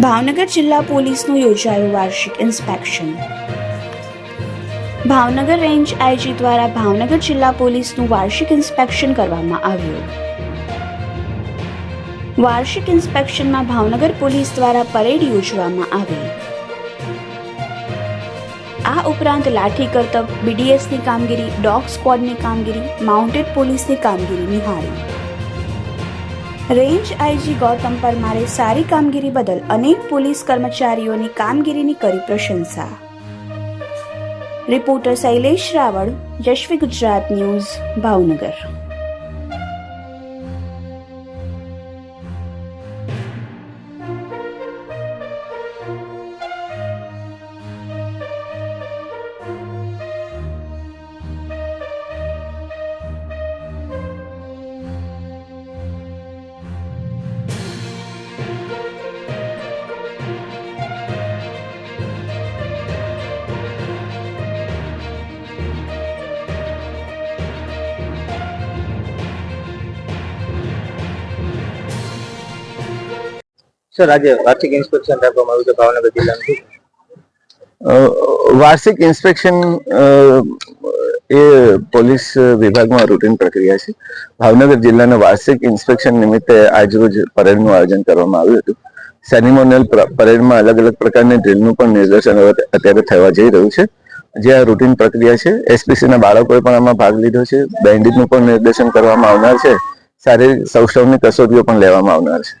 ભાવનગર જિલ્લા પોલીસનું યોજાયું વાર્ષિક ઇન્સ્પેક્શન. ભાવનગર રેન્જ આઈજી દ્વારા ભાવનગર જિલ્લા પોલીસનું વાર્ષિક ઇન્સ્પેક્શન કરવામાં આવ્યું. વાર્ષિક ઇન્સ્પેક્શનમાં ભાવનગર પોલીસ દ્વારા પરેડ યોજવામાં આવી. આ ઉપરાંત લાઠી કરતબ બીડીએસની કામગીરી, ડોગ સ્ક્વોડની કામગીરી, માઉન્ટેડ પોલીસની કામગીરી નિહાળી. રેન્જ આઈજી ગૌતમ પરમારે સારી કામગીરી બદલ અનેક પોલીસ કર્મચારીઓની કામગીરીની કરી પ્રશંસા. Reporter Shailesh Raval Yashvi Gujarat news, Bhavnagar. Sir આજે વાર્ષિક ઇન્સ્પેક્શન રાખવામાં આવ્યું છે ભાવનગર જિલ્લાનું. વાર્ષિક ઇન્સ્પેક્શન એ પોલીસ વિભાગમાં રૂટીન પ્રક્રિયા છે. ભાવનગર જિલ્લાના વાર્ષિક ઇન્સ્પેક્શન નિમિત્તે આજરોજ પરેડનું આયોજન કરવામાં આવ્યું હતું. સેરેમોનિયલ પરેડમાં અલગ અલગ પ્રકારની ડ્રીલનું પણ નિદર્શન અત્યારે થવા જઈ રહ્યું છે. જે આ રૂટીન પ્રક્રિયા છે એસપીસીના બાળકોએ પણ આમાં ભાગ લીધો છે. બેન્ડિટનું પણ નિર્દેશન કરવામાં આવનાર છે. શારીરિક સૌષ્ઠવની કસોટીઓ પણ લેવામાં આવનાર છે.